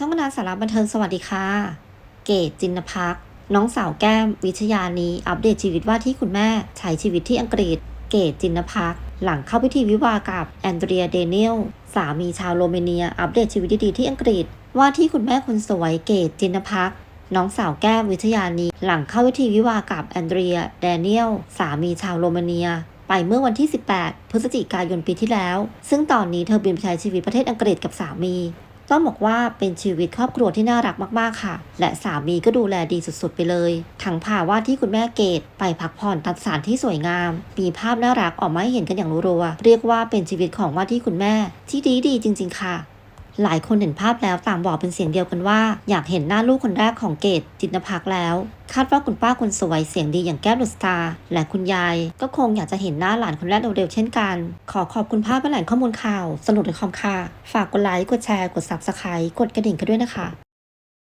ช่องบรรดาสาระบันเทิงสวัสดีค่ะ เกตจินพัก น้องสาวแก้ม วิชยานีอัปเดตชีวิตว่าที่คุณแม่ใช้ชีวิตที่อังกฤษ เกตจินพัก หลังเข้าพิธีวิวากับแอนเดรียเดเนียลสามีชาวโรเมเนีย อัปเดตชีวิตดีๆที่อังกฤษ ว่าที่คุณแม่คนสวยเกตจินพัก น้องสาวแก้มวิทยานีหลังเข้าพิธีวิวากับแอนเดรียแดเนียลสามีชาวโรมาเนียไปเมื่อวันที่ 18 พฤศจิกายนปีที่แล้ว ซึ่งตอนนี้เธอบินไปใช้ชีวิตประเทศอังกฤษกับสามี ต้องบอกว่าเป็นชีวิตครอบครัวที่น่ารักมากๆค่ะ และสามีก็ดูแลดีสุดๆไปเลยทั้งพาว่าที่คุณแม่เกดไปพักผ่อนตัดสานที่สวยงาม มีภาพน่ารักออกมาให้เห็นกันอย่างรัวๆเรียกว่าเป็นชีวิตของว่าที่คุณแม่ที่ดีดีๆจริง ๆ ค่ะ หลายคนเห็นภาพแล้วต่างบอกเป็นเสียงเดียวกันว่า อยากเห็นหน้าลูกคนแรกของเกดจินภักแล้ว คาดว่าคุณป้าคนสวยเสียงดีอย่างแก้วดุสตาร์และคุณยาย ก็คงอยากจะเห็นหน้าหลานคนแรกเร็วๆเช่นกัน ขอขอบคุณภาพและแหล่งข้อมูลข่าว สนุกในคอมค่ะ ฝากกดไลค์กดแชร์กด Subscribe กดกระดิ่งกันด้วยนะคะ